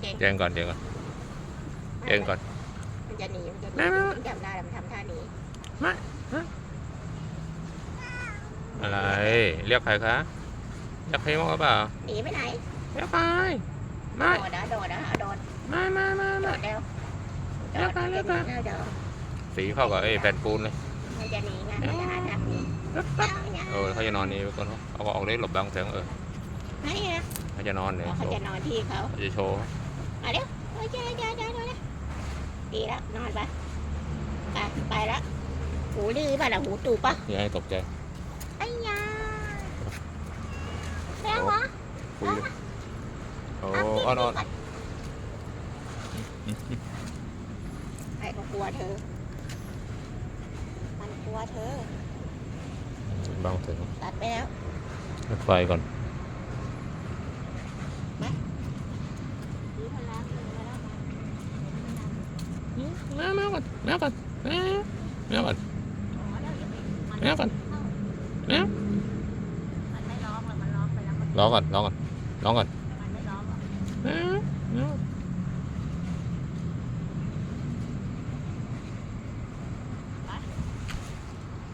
เก่งแย่งก่อนแย่งก่อนแย่งก่อนมันจะหนีมันจะหนีไม่ไม่มันจำได้แล้วมันทำท่านี้อะไร เรียกใครคะเรียกใครมั้งหรือเปล่าหนีไปไหนเรียกใครไม่โดดนะโดดนะเอาโดดไม่ไม่ไม่โดไม่ดเร็วโดเร็วดไปเร็วไปมันจะหนีนะเดี๋ยวสีเข้ากับไอ้แผ่นปูนเลยมันจะหนีไงมันจะหาทางหนีเอาไงเออเขาจะนอนนี่ไปก่อนเนอะเอาออกได้หลบบังแสงเออไหนอะเขาจะนอนเลยเขาโชว์จะนอนที่เขาเขาจะโชว์มาเดี๋ยวเฮ้ยเจ้าเจ้าเจ้าเจ้า ดีแล้วนอนไปไปไปแล้วหูดื้อป่ะล่ะหูตูบป่ะอย่าให้ตกใจไอ้ยาแม่วะคุยเลยโอ้เอากิอ่อนอ่อนก่ไอ้ก็กลัวเธอ มันกลัวเธอบังถึงตัดไปแล้วรถไฟก่อน ดีพลังเลยแล้วมา แมวแมวก่อนแมวก่อนแมวแมวก่อนอ๋อแล้วอย่าไปมันแมวก่อนแมวมันไม่ร้องหรอกมันร้องไปแล้วมันร้องก่อนร้องก่อนร้องก่อนมันไม่ร้องหรอกแมว